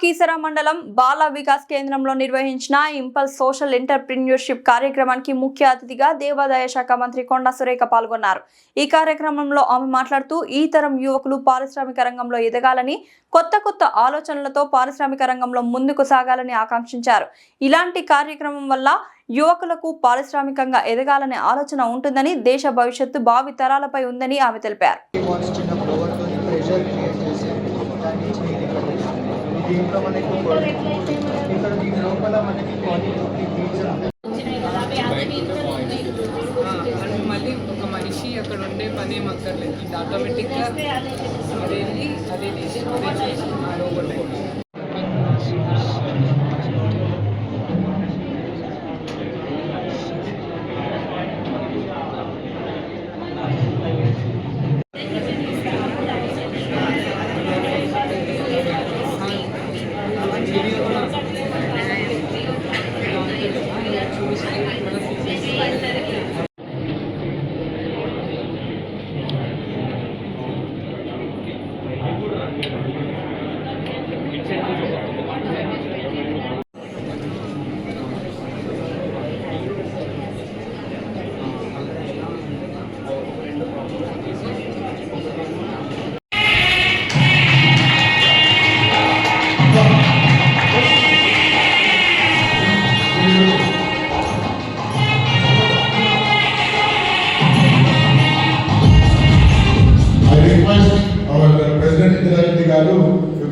కీసర మండలం బాల వికాస్ కేంద్రంలో నిర్వహించిన ఇంపల్స్ సోషల్ ఎంటర్ప్రిన్యూర్షిప్ కార్యక్రమానికి ముఖ్య అతిథిగా దేవాదాయ శాఖ మంత్రి కొండా సురేఖ పాల్గొన్నారు. ఈ కార్యక్రమంలో ఆమె మాట్లాడుతూ ఈ తరం యువకులు పారిశ్రామిక రంగంలో ఎదగాలని కొత్త కొత్త ఆలోచనలతో పారిశ్రామిక రంగంలో ముందుకు సాగాలని ఆకాంక్షించారు. ఇలాంటి కార్యక్రమం వల్ల యువకులకు పారిశ్రామికంగా ఎదగాలనే ఆలోచన ఉంటుందని దేశ భవిష్యత్తు భావి తరాలపై ఉందని ఆమె తెలిపారు. దీంట్లో మనకి ఇక్కడ దీని లోపల మనకి క్వాలిటీ మళ్ళీ ఒక మనిషి అక్కడ ఉండే పని ఏం అక్కర్లేదు ఇది ఆటోమేటిక్గా అదేంటి అదే తీసి అదే చేసి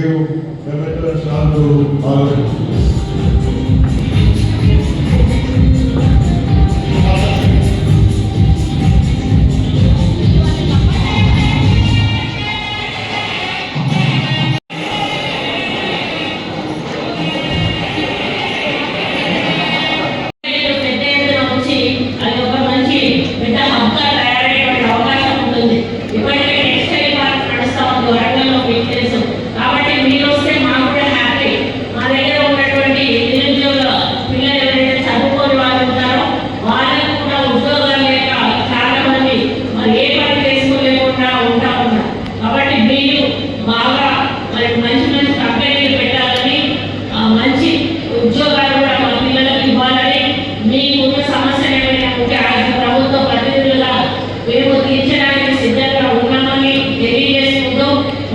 Brasil representando a Argentina.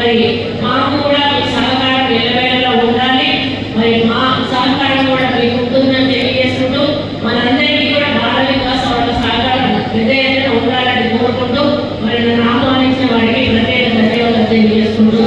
మరి మాకు కూడా మీ సహకారం నిలబడేలా ఉండాలి. మరి మా సహకారం కూడా మీకు ఉంటుందని తెలియజేసుకుంటూ మనందరికీ కూడా బాల వికాస్ వాళ్ళ సహకారం పెద్ద ఎత్తున ఉండాలని కోరుకుంటూ మరి నన్ను ఆహ్వానించిన వాడికి ప్రత్యేక ధన్యవాదాలు తెలియజేసుకుంటూ